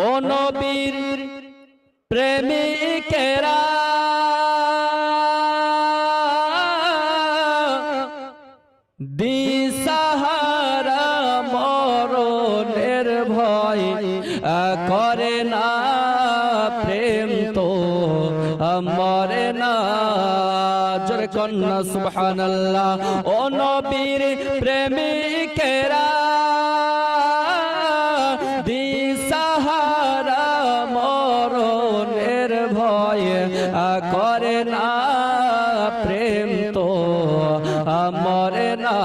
ও নবীর প্রেমিকেরা ভয় করে না প্রেম তো মরে না সুবহানাল্লাহ। ও নবীর প্রেমিকেরা করে না প্রেম তো মরে না।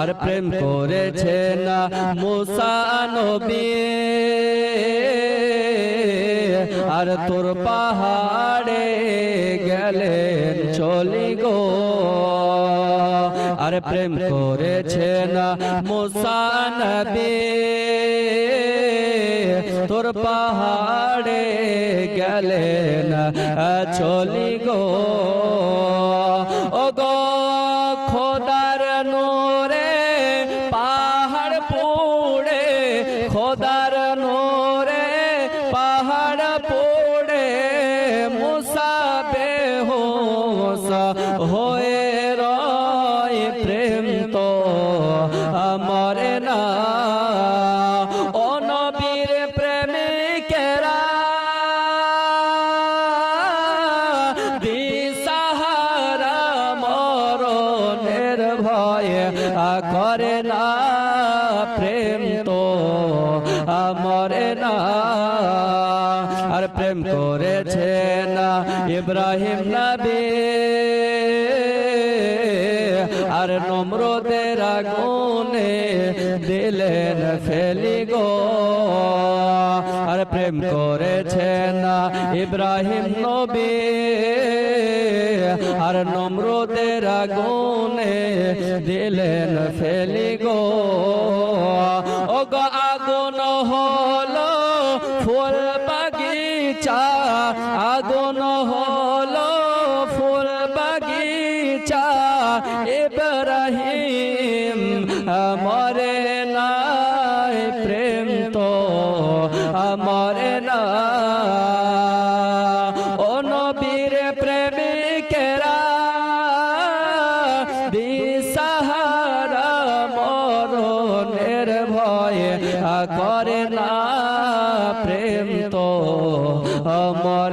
আর প্রেম করেছে না মুসা নবী। আর তোর পাহাড়ে গেলেন চলি গো। আর প্রেম করেছে না মুসা তোর পাহাড়ে গেলেন চলি গো। ও গো খোদার নোরে পাহাড় পুড়ে, খোদার নোরে পাহাড় পুড়ে, মুসাবে হোসা হয়ে করে না প্রেম তো আমরে না। আর প্রেম করেছে না ইব্রাহিম নবী। আর নম্রদের আগুনে দিলেন ফেলি গো। আর প্রেম করেছে না ইব্রাহিম নবী, আর নম্রদের আগুনে দিলেন ফেলি গো। ও গো আগুন হলো ফুল বাগিচা, আগুন আমার নাই প্রেম তো, আমার না। ও নবীর প্রেমিকেরা, দিশাহারা মরণের ভয় করে না প্রেম তো, আমার